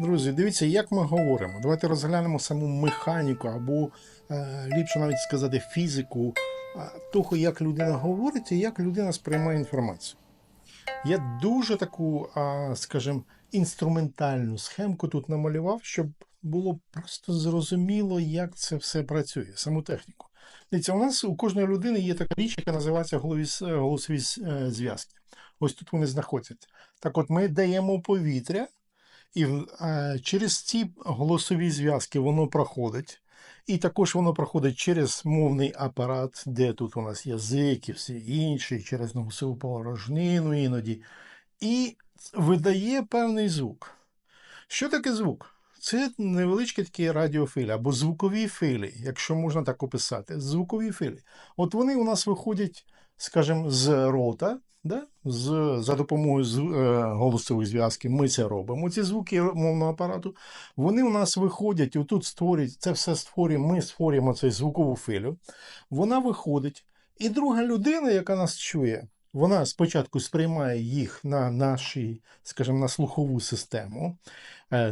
Друзі, дивіться, як ми говоримо. Давайте розглянемо саму механіку або е, ліпше навіть сказати фізику е, того, як людина говорить і як людина сприймає інформацію. Я дуже таку, а, скажімо, інструментальну схемку тут намалював, щоб було просто зрозуміло, як це все працює, саму техніку. Дивіться, у нас у кожної людини є така річ, яка називається голосові е, зв'язки. Ось тут вони знаходяться. Так от ми даємо повітря, і е, через ці голосові зв'язки воно проходить. І також воно проходить через мовний апарат, де тут у нас язик і все інше, через носову порожнину іноді, і видає певний звук. Що таке звук? Це невеличкі такі радіофілі або звукові філі, якщо можна так описати. Звукові філі. От вони у нас виходять, скажімо, з рота, да? з, за допомогою з, е, голосових зв'язків. Ми це робимо. Ці звуки мовного апарату, вони у нас виходять, отут створюють, це все створюємо, ми створюємо цю звукову філю. Вона виходить, і друга людина, яка нас чує, вона спочатку сприймає їх на наші, скажімо, на слухову систему,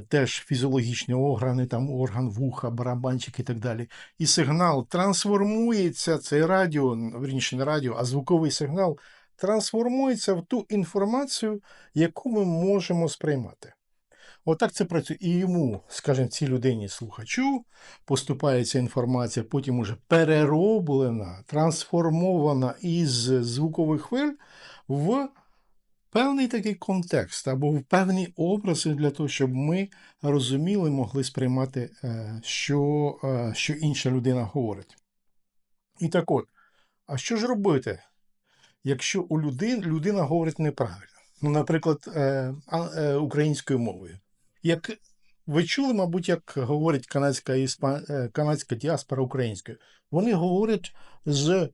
теж фізіологічні органи, там орган вуха, барабанчик і так далі. І сигнал трансформується, цей радіо, верніше не радіо, а звуковий сигнал трансформується в ту інформацію, яку ми можемо сприймати. Отак це працює. І йому, скажімо, цій людині слухачу поступає ця інформація, потім уже перероблена, трансформована із звукових хвиль в певний такий контекст або певні образи для того, щоб ми розуміли, могли сприймати, е, що, е, що інша людина говорить. І так от, а що ж робити, якщо у людин, людина говорить неправильно? Ну, наприклад, е, українською мовою. Як ви чули, мабуть, як говорить канадська, канадська діаспора українською. Вони говорять з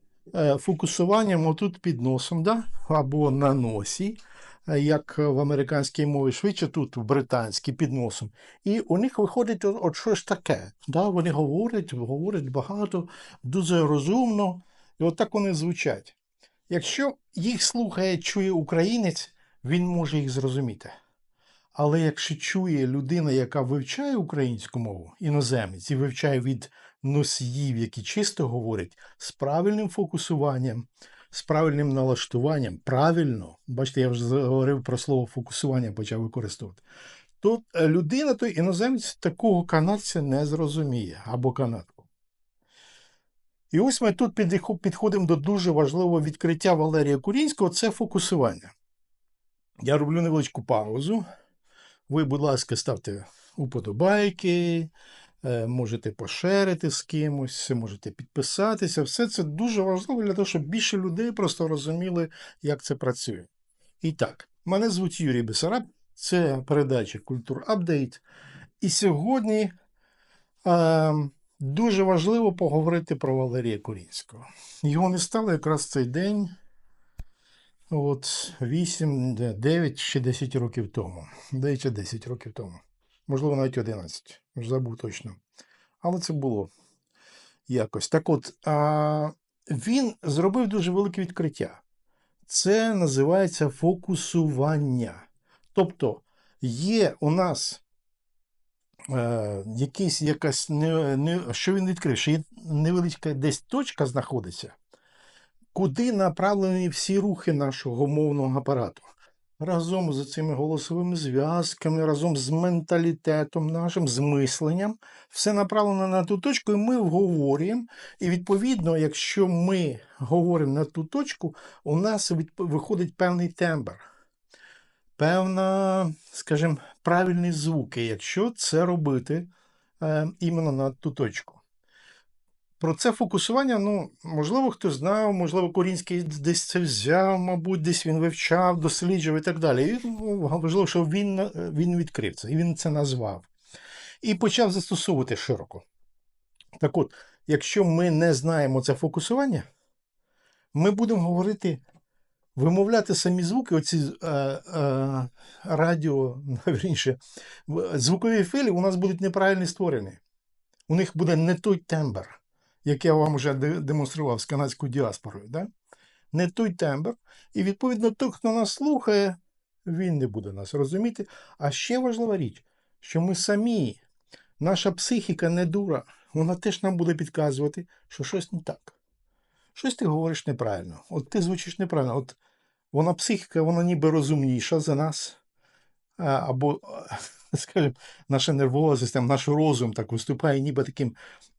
фокусуванням отут під носом, да? або на носі, е, як в американській мові, швидше тут в британській під носом. І у них виходить от, от щось таке. Да? Вони говорять, говорять багато, дуже розумно, і от вони звучать. Якщо їх слухає, чує українець, він може їх зрозуміти. Але якщо чує людина, яка вивчає українську мову, іноземець, і вивчає від носіїв, які чисто говорять, з правильним фокусуванням, з правильним налаштуванням, правильно, бачите, я вже говорив про слово фокусування, почав використовувати, то е, людина, той іноземець, такого канадця не зрозуміє або канадку. І ось ми тут підходимо до дуже важливого відкриття Валерія Курінського це фокусування. Я роблю невеличку паузу. Ви, будь ласка, ставте уподобайки, можете пошерити з кимось, можете підписатися. Все це дуже важливо для того, щоб більше людей просто розуміли, як це працює. І так, мене звуть Юрій Бесараб, це передача Культур Апдейт. І сьогодні е, дуже важливо поговорити про Валерія Курінського. Його не стало якраз цей день. От 8, 9 чи 10 років тому. 9 чи 10 років тому. Можливо, навіть 11. Забув точно. Але це було якось. Так от, а, він зробив дуже велике відкриття. Це називається фокусування. Тобто, є у нас е, якийсь, якась не, не, що він відкрив, що є невеличка десь точка знаходиться, куди направлені всі рухи нашого мовного апарату. Разом з цими голосовими зв'язками, разом з менталітетом нашим, з мисленням, все направлено на ту точку, і ми вговорюємо. І відповідно, якщо ми говоримо на ту точку, у нас виходить певний тембр, певна, скажімо, правильні звуки, якщо це робити е, іменно на ту точку. Про це фокусування, ну, можливо, хто знав, можливо, Корінський десь це взяв, мабуть, десь він вивчав, досліджував і так далі. І ну, важливо, що він, е, він відкрив це, і він це назвав. І почав застосовувати широко. Так от, якщо ми не знаємо це фокусування, ми будемо говорити, вимовляти самі звуки, оці е, е, радіо, вірніше, в- звукові філі у нас будуть неправильно створені. У них буде не той тембр, як я вам вже демонстрував з канадською діаспорою. Да? Не той тембр. І відповідно, той, хто нас слухає, він не буде нас розуміти. А ще важлива річ, що ми самі, наша психіка не дура, вона теж нам буде підказувати, що щось не так. Щось ти говориш неправильно. От ти звучиш неправильно. От вона психіка, вона ніби розумніша за нас. Або, скажімо, наша нервова система, наш розум так виступає ніби таким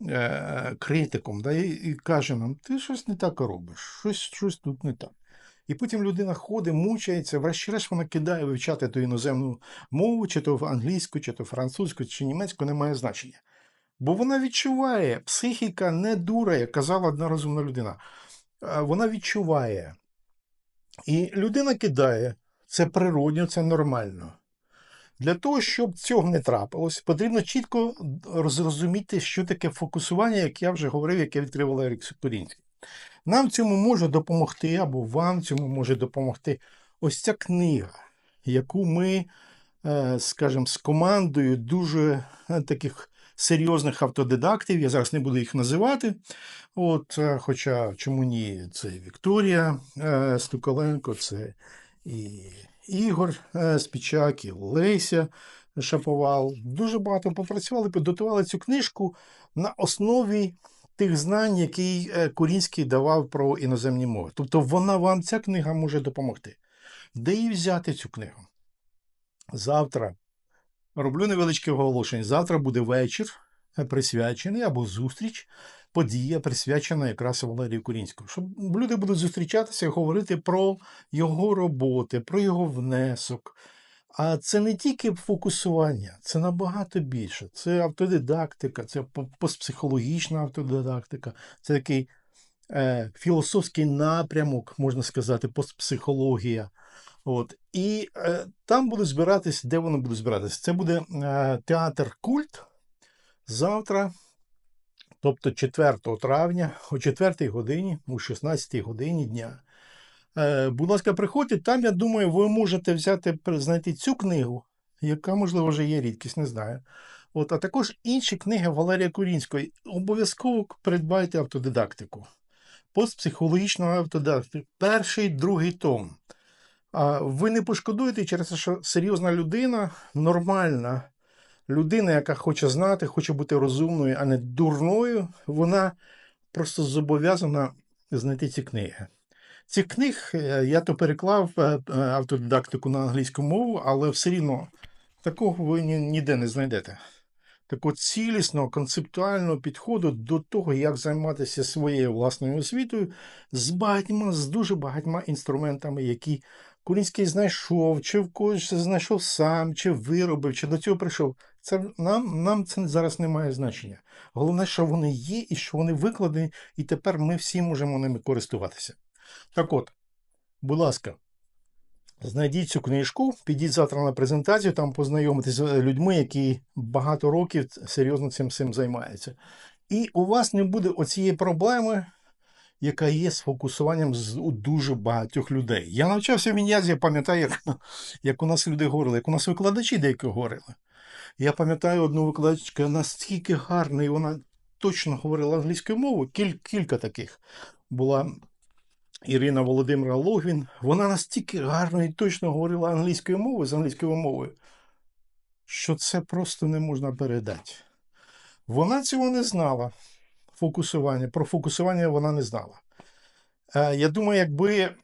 е, критиком, да, і, і каже нам, ти щось не так робиш, щось, щось тут не так. І потім людина ходить, мучається, врешті-решт вона кидає вивчати ту іноземну мову, чи то англійську, чи то французьку, чи німецьку, не має значення. Бо вона відчуває, психіка не дура, як казала одна розумна людина. Вона відчуває. І людина кидає. Це природньо, це нормально. Для того, щоб цього не трапилось, потрібно чітко зрозуміти, що таке фокусування, як я вже говорив, яке відкрив Валерій Сокорінський. Нам цьому може допомогти, або вам цьому може допомогти ось ця книга, яку ми, е, скажімо, з командою дуже е, таких серйозних автодидактів, я зараз не буду їх називати. От, е, Хоча чому ні, це Вікторія Стукаленко, це і Ігор е, Спічак, і Леся Шаповал. Дуже багато попрацювали, підготували цю книжку на основі тих знань, які е, Курінський давав про іноземні мови. Тобто вона вам, ця книга може допомогти. Де її взяти цю книгу? Завтра роблю невеличке оголошення. Завтра буде вечір е, присвячений або зустріч, подія присвячена якраз Валерію Курінському. Щоб люди будуть зустрічатися і говорити про його роботи, про його внесок. А це не тільки фокусування, це набагато більше. Це автодидактика, це постпсихологічна автодидактика, це такий е, філософський напрямок, можна сказати, постпсихологія. От. І е, там буде збиратись, де воно буде збиратися? Це буде е, театр Культ завтра, тобто 4 травня, о 4 годині, о 16 годині дня. Е, будь ласка, приходьте. Там, я думаю, ви можете взяти, знайти цю книгу, яка, можливо, вже є рідкість, не знаю. От, а також інші книги Валерія Курінської. Обов'язково придбайте автодидактику. Постпсихологічного автодидактику. Перший, другий том. А ви не пошкодуєте через те, що серйозна людина, нормальна людина, яка хоче знати, хоче бути розумною, а не дурною, вона просто зобов'язана знайти ці книги. Цих книг е, я то переклав е, е, автодидактику на англійську мову, але все рівно такого ви ні- ніде не знайдете. Такого цілісного, концептуального підходу до того, як займатися своєю власною освітою з багатьма, з дуже багатьма інструментами, які Курінський знайшов, чи в когось знайшов сам, чи виробив, чи до цього прийшов. Це нам, нам це зараз не має значення. Головне, що вони є і що вони викладені, і тепер ми всі можемо ними користуватися. Так от, будь ласка, знайдіть цю книжку, підіть завтра на презентацію, там познайомитися з людьми, які багато років серйозно цим всім займаються. І у вас не буде оцієї проблеми, яка є з фокусуванням з у дуже багатьох людей. Я навчався в Мін'язі, пам'ятаю, як, як у нас люди говорили, як у нас викладачі деякі говорили. Я пам'ятаю одну викладачку, настільки гарна, і вона точно говорила англійською мовою, кіль, кілька таких була Ірина Володимира Логвін, вона настільки гарно і точно говорила англійською мовою з англійською мовою, що це просто не можна передати. Вона цього не знала. Фокусування. Про фокусування вона не знала. Е, Я думаю, якби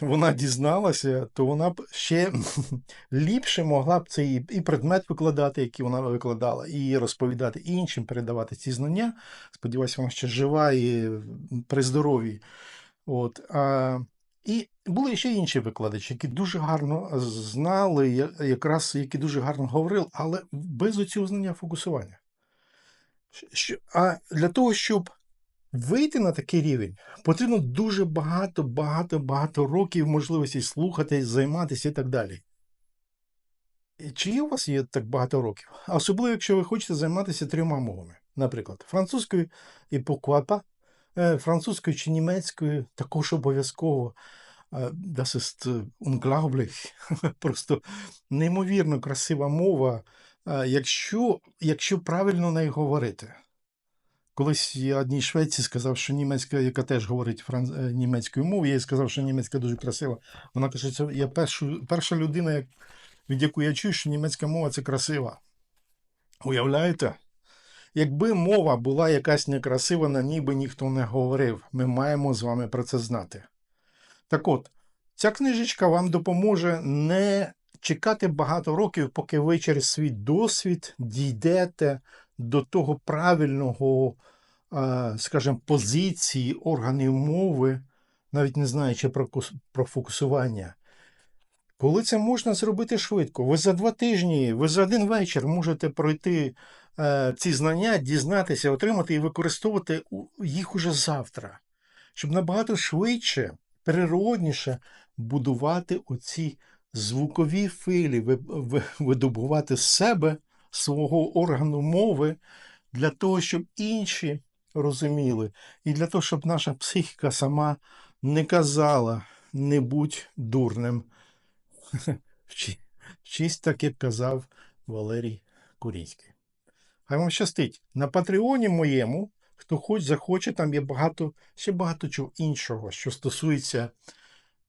вона дізналася, то вона б ще ліпше могла б цей і предмет викладати, який вона викладала, і розповідати іншим, передавати ці знання. Сподіваюся, вона ще жива і при здоров'ї. От, а, і були ще інші викладачі, які дуже гарно знали, якраз які дуже гарно говорили, але без оцього знання фокусування. А для того, щоб вийти на такий рівень, потрібно дуже багато, багато, багато років можливості слухати, займатися і так далі. Чи є у вас є так багато років? Особливо, якщо ви хочете займатися трьома мовами, наприклад, французькою і поквапа, е, французькою чи німецькою, також обов'язково. Е, Das ist unglaublich. Просто неймовірно красива мова, е, якщо, якщо правильно нею говорити. Колись я одній шведці сказав, що німецька, яка теж говорить франц... е, німецькою мовою, я їй сказав, що німецька дуже красива. Вона каже, це я першу, перша людина, від якої я чую, що німецька мова це красива. Уявляєте? Якби мова була якась некрасива, на ній би ніхто не говорив. Ми маємо з вами про це знати. Так от, ця книжечка вам допоможе не чекати багато років, поки ви через свій досвід дійдете до того правильного, скажімо, позиції органів мови, навіть не знаючи про, фокусування. Коли це можна зробити швидко, ви за два тижні, ви за один вечір можете пройти е, ці знання, дізнатися, отримати і використовувати їх уже завтра, щоб набагато швидше, природніше будувати оці звукові ви- видобувати з себе свого органу мови для того, щоб інші розуміли, і для того, щоб наша психіка сама не казала не будь дурним. Вчи- Вчись так, казав Валерій Курійський. Хай вам щастить. На Патреоні моєму, хто хоч захоче, там є багато, ще багато чого іншого, що стосується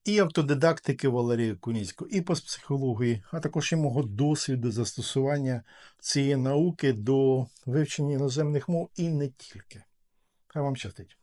і автодидактики Валерія Куніцького, і постпсихології, а також і мого досвіду застосування цієї науки до вивчення іноземних мов і не тільки. Хай вам щастить.